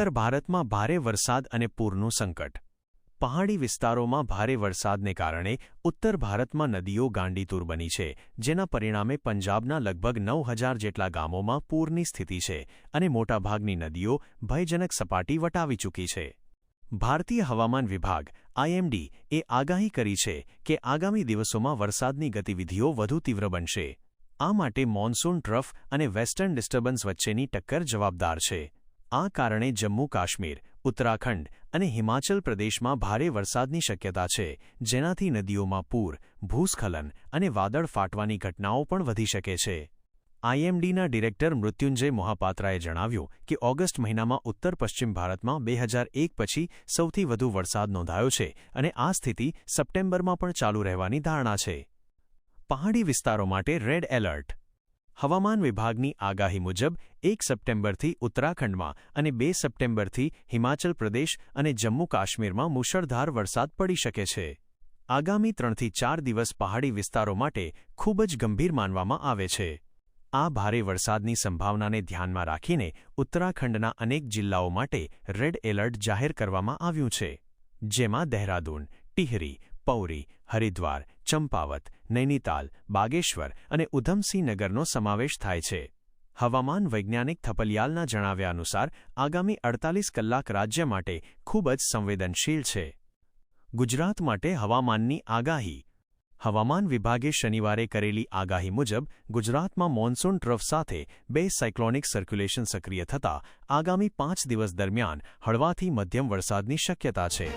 ઉત્તર ભારતમાં ભારે વરસાદ અને પૂરનું સંકટ. પહાડી વિસ્તારોમાં ભારે વરસાદને કારણે ઉત્તર ભારતમાં નદીઓ ગાંડીતુર બની છે, જેના પરિણામે પંજાબના લગભગ નવ હજાર જેટલા ગામોમાં પૂરની સ્થિતિ છે અને મોટાભાગની નદીઓ ભયજનક સપાટી વટાવી ચૂકી છે. ભારતીય હવામાન વિભાગ, આઈએમડી, એ આગાહી કરી છે કે આગામી દિવસોમાં વરસાદની ગતિવિધિઓ વધુ તીવ્ર બનશે. આ માટે મોન્સૂન ટ્રફ અને વેસ્ટર્ન ડિસ્ટર્બન્સ વચ્ચેની ટક્કર જવાબદાર છે. આ કારણે જમ્મુ કાશ્મીર ઉત્તરાખંડ અને હિમાચલ પ્રદેશમાં ભારે વરસાદની શક્યતા છે, જેનાથી નદીઓમાં પૂર, ભૂસ્ખલન અને વાદળ ફાટવાની ઘટનાઓ પણ વધી શકે છે. આઈએમડીના ડિરેક્ટર મૃત્યુંજય મોહાપાત્રાએ જણાવ્યું કે ઓગસ્ટ મહિનામાં ઉત્તર પશ્ચિમ ભારતમાં બે હજાર એક પછી સૌથી વધુ વરસાદ નોંધાયો છે અને આ સ્થિતિ સપ્ટેમ્બરમાં પણ ચાલુ રહેવાની ધારણા છે. પહાડી વિસ્તારો માટે રેડ એલર્ટ હવામાન વિભાગની આગાહી મુજબ, એક સપ્ટેમ્બરથી ઉત્તરાખંડમાં અને બે સપ્ટેમ્બરથી હિમાચલ પ્રદેશ અને જમ્મુ કાશ્મીરમાં મુશળધાર વરસાદ પડી શકે છે. આગામી ત્રણથી ચાર દિવસ પહાડી વિસ્તારો માટે ખૂબ જ ગંભીર માનવામાં આવે છે. આ ભારે વરસાદની સંભાવનાને ધ્યાનમાં રાખીને ઉત્તરાખંડના અનેક જિલ્લાઓ માટે રેડ એલર્ટ જાહેર કરવામાં આવ્યું છે. જેમાં દહેરાદૂન, ટિહરી પૌરી, હરિદ્વાર, ચંપાવત, નૈનીતાલ, બાગેશ્વર અને ઉધમસિંહ નગરનો સમાવેશ થાય છે. હવામાન વૈજ્ઞાનિક થપલિયાલના જણાવ્યા અનુસાર, આગામી અડતાલીસ કલાક રાજ્ય માટે ખૂબ જ સંવેદનશીલ છે. ગુજરાત માટે હવામાનની આગાહી. હવામાન વિભાગે શનિવારે કરેલી આગાહી મુજબ, ગુજરાતમાં મોન્સૂન ટ્રફ સાથે બે સાયક્લોનિક સર્ક્યુલેશન સક્રિય થતાં આગામી પાંચ દિવસ દરમિયાન હળવાથી મધ્યમ વરસાદની શક્યતા છે.